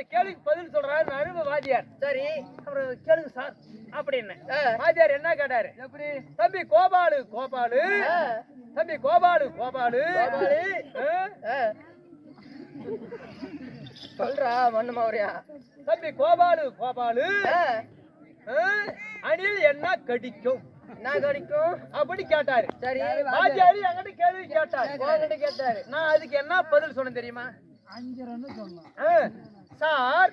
அந்த கேள்விக்கு பதில் சொல்றாரு அனுபவ வாத்தியார் சரி. அப்புறம் கேளுங்க சார் அப்படின்னு. ஆ. வாத்தியார் என்ன கேட்டாரு? எப்படி? தம்பி கோபாலு கோபாலு. தம்பி கோபாலு கோபாலு. சொல்றா மண்ணு தம்பி கோபாலு கோபாலு? அணில் என்ன கடிக்கும்? என்ன கிடைக்கும்? அப்படி கேட்டாரு. சரி. வாத்தியார் என்கிட்ட கேள்வி கேட்டாரு. கேட்டாரு? நான் அதுக்கு என்ன பதில் சொன்னேன் தெரியுமா? ஆ, சார்.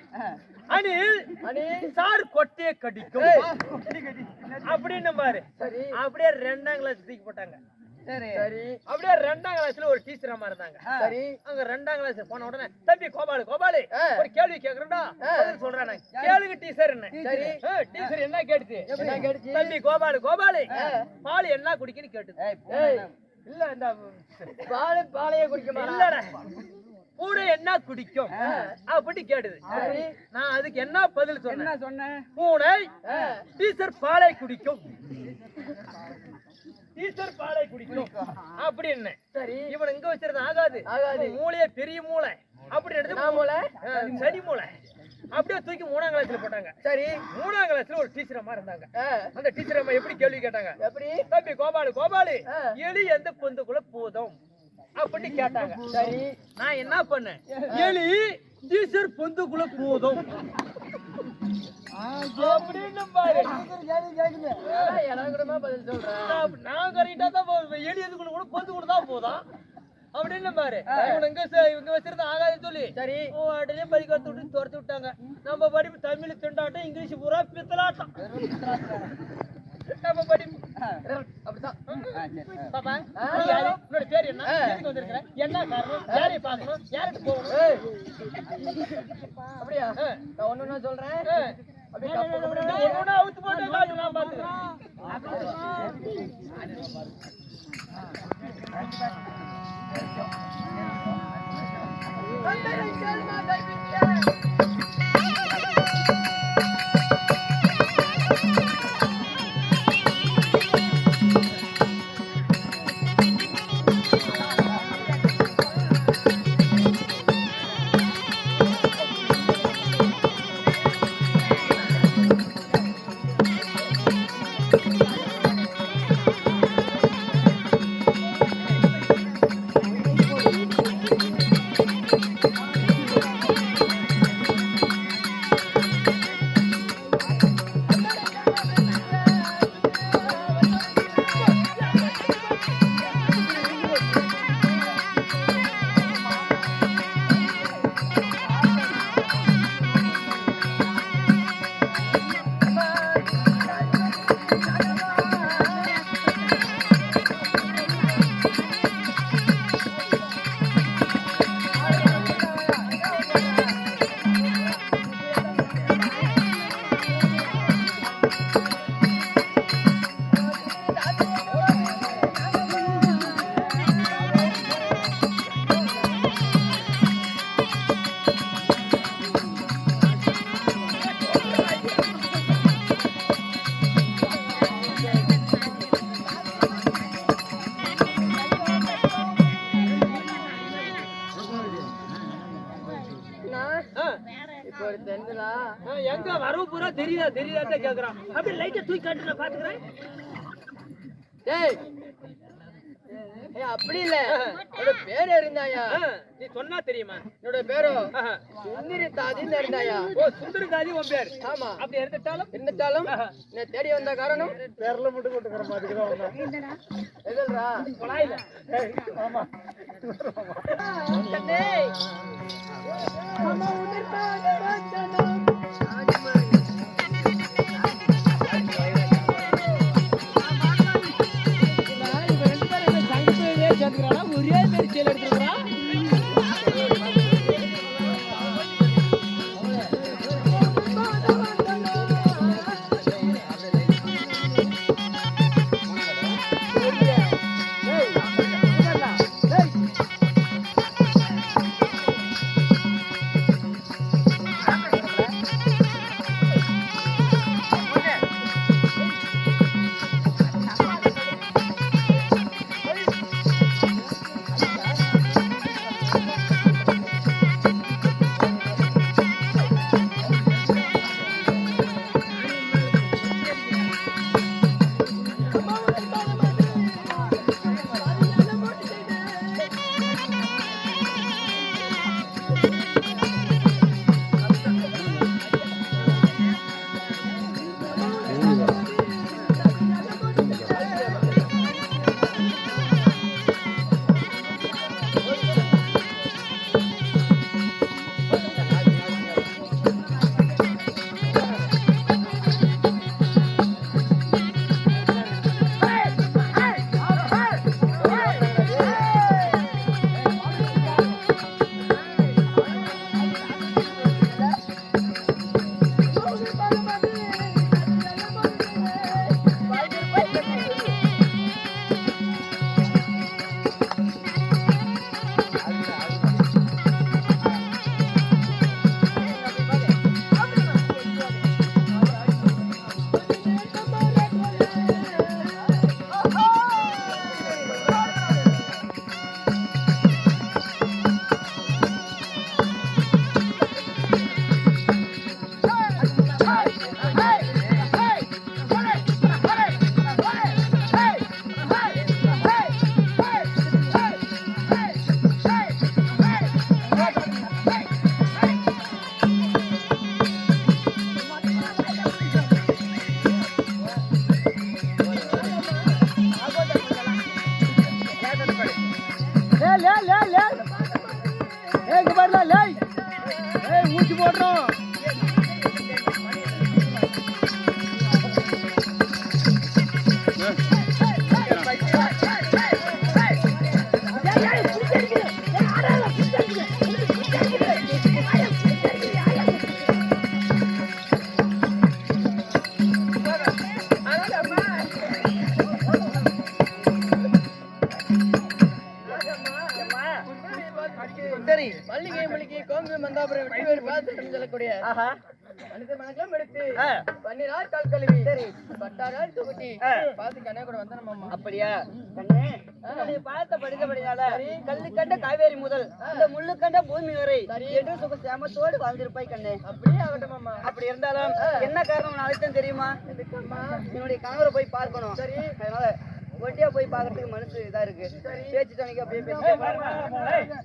அணில் அணி சார் கொட்டையை கடிக்கும். அப்படின்னு பாரு. சரி. அப்படியே ரெண்டாம் கிளாஸ் தூக்கி போட்டாங்க. சரி. சரி. அப்படியே ரெண்டாம் கிளாஸ்ல ஒரு டீச்சர் அம்மா இருந்தாங்க. சரி. அங்க ரெண்டாம் கிளாஸ் போன உடனே தம்பி கோபாலு கோபாலு. ஒரு கேள்வி கேக்குறேன்டா. ஆ. பதில் சொல்றேன். கேளுங்க டீச்சர் என்ன சரி. டீச்சர் என்ன கேட்டுச்சு? என்ன கேட்டுச்சு? தம்பி கோபாலு கோபாலு. பால் என்ன குடிக்குன்னு கேட்டுது. ஏய் இல்ல இந்த பால் பாலையே குடிக்க இல்லடா. பூனை என்ன குடிக்கும்? அப்படி கேட்டுது. சரி. நான் அதுக்கு என்ன பதில் சொன்னேன்? சொன்னேன்? பூனை. டீச்சர் பாலை குடிக்கும். டீச்சர் பாலை குடிக்கும். அப்படின்னு. சரி. இவன் இங்க வச்சிருந்தா ஆகாது. ஆகாது. மூளையே பெரிய மூளை. அப்படி என்ன எடுத்து மூளை? சனி மூளை. அப்படியே தூக்கி மூணாம் கிளாஸ்ல போட்டாங்க. சரி. மூணாம் கிளாஸ்ல ஒரு டீச்சர் அம்மா இருந்தாங்க. அந்த டீச்சர் அம்மா எப்படி கேள்வி கேட்டாங்க? எப்படி? தம்பி கோபாலு கோபாலு. எலி எந்த பொந்துக்குள்ள போதும்? அப்படி கேட்டாங்க. சரி நான் என்ன பண்ணேன்? எலி டீச்சர் பொந்துக்குள்ள போதும். அப்படின்னு பாரு. எனக்கு கூடமா பதில் சொல்றேன். நான் கரெக்டா தான் போ- எலி எதுக்குள்ள கூட பொந்து கூட தான் போதும் அப்படின்னு பாரு. ச- இவங்க வச்சிருந்தா ஆகாதுன்னு சொல்லி சரி. ஓ, உடனே விட்டு துரத்து விட்டாங்க. நம்ம படிப்பு தமிழ் திண்டாட்டம் இங்கிலீஷ் பூரா பித்தலாட்டம். நம்ம அப்படிதான். பாப்பா யாரு? உன்னோட பேர் என்ன. எதுக்கு வந்திருக்கிற? என்ன காரணம்? யாரை பார்க்கணும் யார்கிட்ட போகணும். அப்படியா. நான் ஒண்ணா சொல்றேன். அவுத்து போட்டு காட்டு, நான் பார்த்துக்கிறேன். எங்க வரவு பூரா தெரியுதா தெரியுதா கேக்குறான் அப்படியே லைட்டை தூக்கி காட்டு நான் பாத்துக்கிறேன் அப்படி இல்ல என்னோட பேர் இருந்தாயா நீ சொன்னா தெரியுமா என்னோட பேரோ. சுந்தரி தாதின்னு இருந்தாயா ஓ சுந்தர தாதி உன் பேர் ஆமா அப்படி இருந்தாலும் ஆஹா. என்னை தேடி வந்த காரணம் பேர்ல மட்டும் கொட்டுக்கிற மாதிரி தான் எதில்ரா குழாயில ஆமா name. Come on. லே லே லே லே இங்க பாருடா லே ஏய் ஊசி போடுறோம் சரி மல்லிகை மல்லிகை கோம்பு மந்தாபுரம் வெட்டி வேறு பார்த்து சொல்லக்கூடிய மனித மணக்கெல்லாம் எடுத்து. பன்னிரார் கால் கழுவி. சரி. பட்டாரால் தொகுட்டி. பார்த்து கண்ணே கூட வந்தேன் மாமா அப்படியா? கண்ணே பார்த்த படித்தபடினால கல்லு கண்ட காவேரி முதல் இந்த முள்ளு கண்ட பூமி வரை என்று சுக சேமத்தோடு வாழ்ந்திருப்பாய் கண்ணே. அப்படியே ஆகட்டும் அப்படி இருந்தாலும் என்ன காரணம் நான் அழைத்தேன் தெரியுமா? என்னுடைய கணவரை போய் பார்க்கணும். சரி. அதனால ஒட்டியா போய் பார்க்கறதுக்கு மனசு இதா இருக்கு. பேச்சு தனிக்கு அப்படியே பேசி.